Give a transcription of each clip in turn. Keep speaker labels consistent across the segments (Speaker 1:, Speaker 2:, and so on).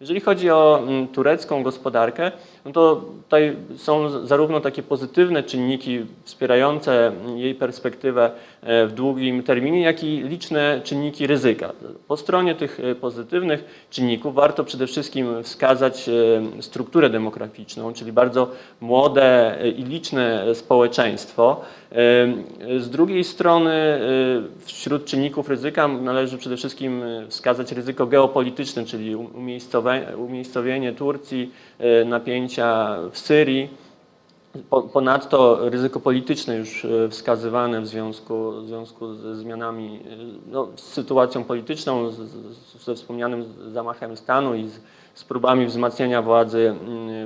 Speaker 1: Jeżeli chodzi o mm, turecką gospodarkę, no to tutaj są zarówno takie pozytywne czynniki wspierające mm, jej perspektywę e, w długim terminie, jak i liczne czynniki ryzyka. Po stronie tych e, pozytywnych czynników warto przede wszystkim wskazać e, strukturę demograficzną, czyli bardzo młode i liczne społeczeństwo. Z drugiej strony wśród czynników ryzyka należy przede wszystkim wskazać ryzyko geopolityczne, czyli umiejscowe- umiejscowienie Turcji, e, napięcia w Syrii. Po- Ponadto ryzyko polityczne już e, wskazywane w związku, w związku ze zmianami, e, no, z sytuacją polityczną, z, z, ze wspomnianym zamachem stanu i z, z próbami wzmacniania władzy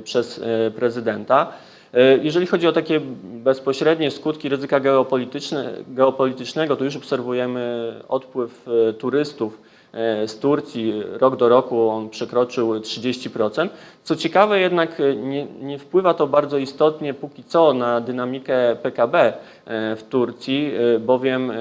Speaker 1: przez prezydenta. Jeżeli chodzi o takie bezpośrednie skutki ryzyka geopolityczne, geopolitycznego, to już obserwujemy odpływ turystów z Turcji. Rok do roku on przekroczył 30%. Co ciekawe jednak e, nie, nie wpływa to bardzo istotnie póki co na dynamikę PKB e, w Turcji, e, bowiem e,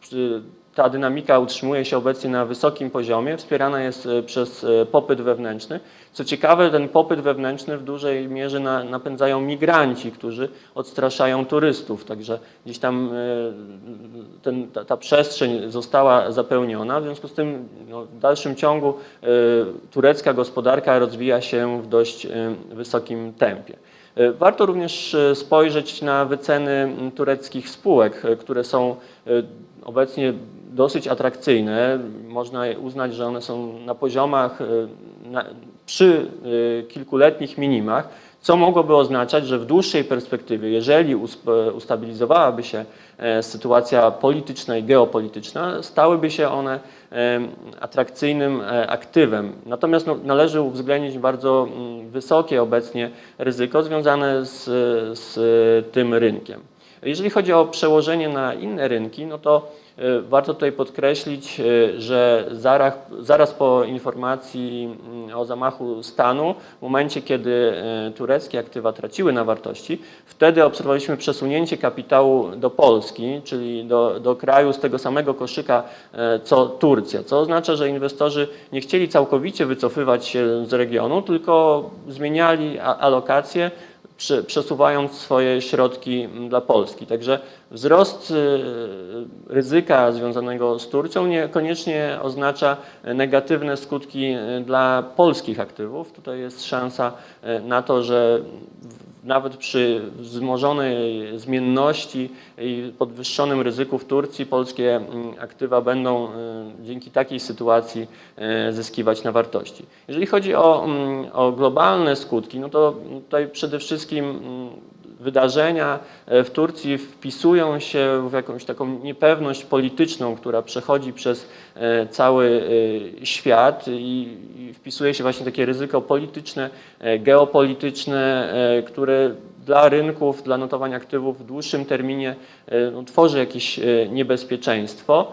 Speaker 1: przy- ta dynamika utrzymuje się obecnie na wysokim poziomie, wspierana jest e, przez e, popyt wewnętrzny. Co ciekawe, ten popyt wewnętrzny w dużej mierze na, napędzają migranci, którzy odstraszają turystów, także gdzieś tam e, ten, ta, ta przestrzeń została zapełniona. W związku z tym no, w dalszym ciągu turecka gospodarka rozwija się w dość wysokim tempie. Warto również spojrzeć na wyceny tureckich spółek, które są obecnie dosyć atrakcyjne. Można uznać, że one są na poziomach e, na, przy e, kilkuletnich minimach, co mogłoby oznaczać, że w dłuższej perspektywie, jeżeli ustabilizowałaby się e, sytuacja polityczna i geopolityczna, stałyby się one atrakcyjnym aktywem. Natomiast no, należy uwzględnić bardzo mm, wysokie obecnie ryzyko związane z, z tym rynkiem. Jeżeli chodzi o przełożenie na inne rynki, no to e, warto tutaj podkreślić, e, że zaraz, zaraz po informacji mm, o zamachu stanu, w momencie kiedy e, tureckie aktywa traciły na wartości, wtedy obserwowaliśmy przesunięcie kapitału do Polski, czyli do, do kraju z tego samego koszyka co Turcja, co oznacza, że inwestorzy nie chcieli całkowicie wycofywać się z regionu, tylko zmieniali alokacje, przesuwając swoje środki m, dla Polski. Także wzrost y, ryzyka związanego z Turcją niekoniecznie oznacza negatywne skutki y, dla polskich aktywów. Tutaj jest szansa y, na to, że nawet przy wzmożonej zmienności i podwyższonym ryzyku w Turcji polskie mm, aktywa będą y, dzięki takiej sytuacji y, zyskiwać na wartości. Jeżeli chodzi o, mm, o globalne skutki, no to tutaj przede wszystkim mm, wydarzenia e, w Turcji wpisują się w jakąś taką niepewność polityczną, która przechodzi przez e, cały e, świat i wpisuje się właśnie takie ryzyko polityczne, geopolityczne, które dla rynków, dla notowania aktywów w dłuższym terminie no, tworzy jakieś niebezpieczeństwo.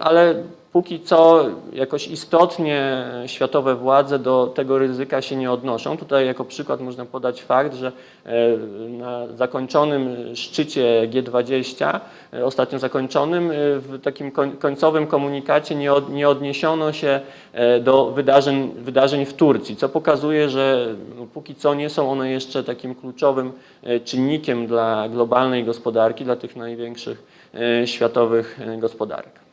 Speaker 1: Ale póki co jakoś istotnie światowe władze do tego ryzyka się nie odnoszą. Tutaj jako przykład można podać fakt, że e, na zakończonym szczycie G20, e, ostatnio zakończonym, e, w takim koń- końcowym komunikacie nie, od, nie odniesiono się do wydarzeń, wydarzeń w Turcji, co pokazuje, że no, póki co nie są one jeszcze takim kluczowym czynnikiem dla globalnej gospodarki, dla tych największych światowych gospodarek.